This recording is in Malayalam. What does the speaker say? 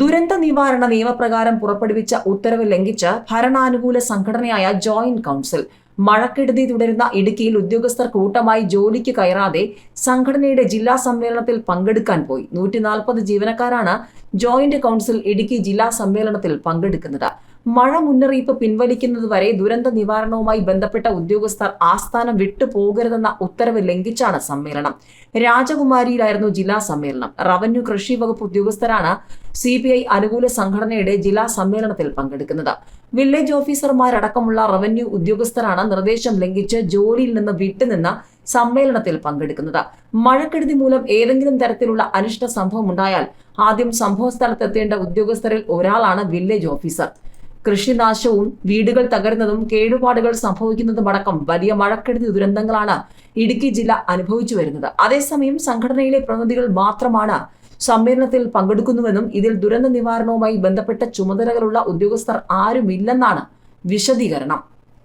ദുരന്ത നിവാരണ നിയമപ്രകാരം പുറപ്പെടുവിച്ച ഉത്തരവ് ലംഘിച്ച് ഭരണാനുകൂല സംഘടനയായ ജോയിന്റ് കൗൺസിൽ മഴക്കെടുതി തുടരുന്ന ഇടുക്കിയിൽ ഉദ്യോഗസ്ഥർ കൂട്ടമായി ജോലിക്ക് കയറാതെ സംഘടനയുടെ ജില്ലാ സമ്മേളനത്തിൽ പങ്കെടുക്കാൻ പോയി. നൂറ്റി ജീവനക്കാരാണ് ജോയിന്റ് കൗൺസിൽ ഇടുക്കി ജില്ലാ സമ്മേളനത്തിൽ പങ്കെടുക്കുന്നത്. മഴ മുന്നറിയിപ്പ് പിൻവലിക്കുന്നത് വരെ ദുരന്ത നിവാരണവുമായി ബന്ധപ്പെട്ട ഉദ്യോഗസ്ഥർ ആസ്ഥാനം വിട്ടു പോകരുതെന്ന ഉത്തരവ് ലംഘിച്ചാണ് സമ്മേളനം. രാജകുമാരിയിലായിരുന്നു ജില്ലാ സമ്മേളനം. റവന്യൂ കൃഷി വകുപ്പ് ഉദ്യോഗസ്ഥരാണ് സി ബി ഐ അനുകൂല സംഘടനയുടെ ജില്ലാ സമ്മേളനത്തിൽ പങ്കെടുക്കുന്നത്. വില്ലേജ് ഓഫീസർമാരടക്കമുള്ള റവന്യൂ ഉദ്യോഗസ്ഥരാണ് നിർദ്ദേശം ലംഘിച്ച് ജോലിയിൽ നിന്ന് വിട്ടുനിന്ന് സമ്മേളനത്തിൽ പങ്കെടുക്കുന്നത്. മഴക്കെടുതി മൂലം ഏതെങ്കിലും തരത്തിലുള്ള അനിഷ്ട സംഭവം ഉണ്ടായാൽ ആദ്യം സംഭവ സ്ഥലത്തെത്തേണ്ട ഉദ്യോഗസ്ഥരിൽ ഒരാളാണ് വില്ലേജ് ഓഫീസർ. കൃഷിനാശവും വീടുകൾ തകരുന്നതും കേടുപാടുകൾ സംഭവിക്കുന്നതും അടക്കം വലിയ മഴക്കെടുതി ദുരന്തങ്ങളാണ് ഇടുക്കി ജില്ല അനുഭവിച്ചു വരുന്നത്. അതേസമയം സംഘടനയിലെ പ്രതിനിധികൾ മാത്രമാണ് സമ്മേളനത്തിൽ പങ്കെടുക്കുന്നുവെന്നും ഇതിൽ ദുരന്ത നിവാരണവുമായി ബന്ധപ്പെട്ട ചുമതലകളുള്ള ഉദ്യോഗസ്ഥർ ആരുമില്ലെന്നാണ് വിശദീകരണം.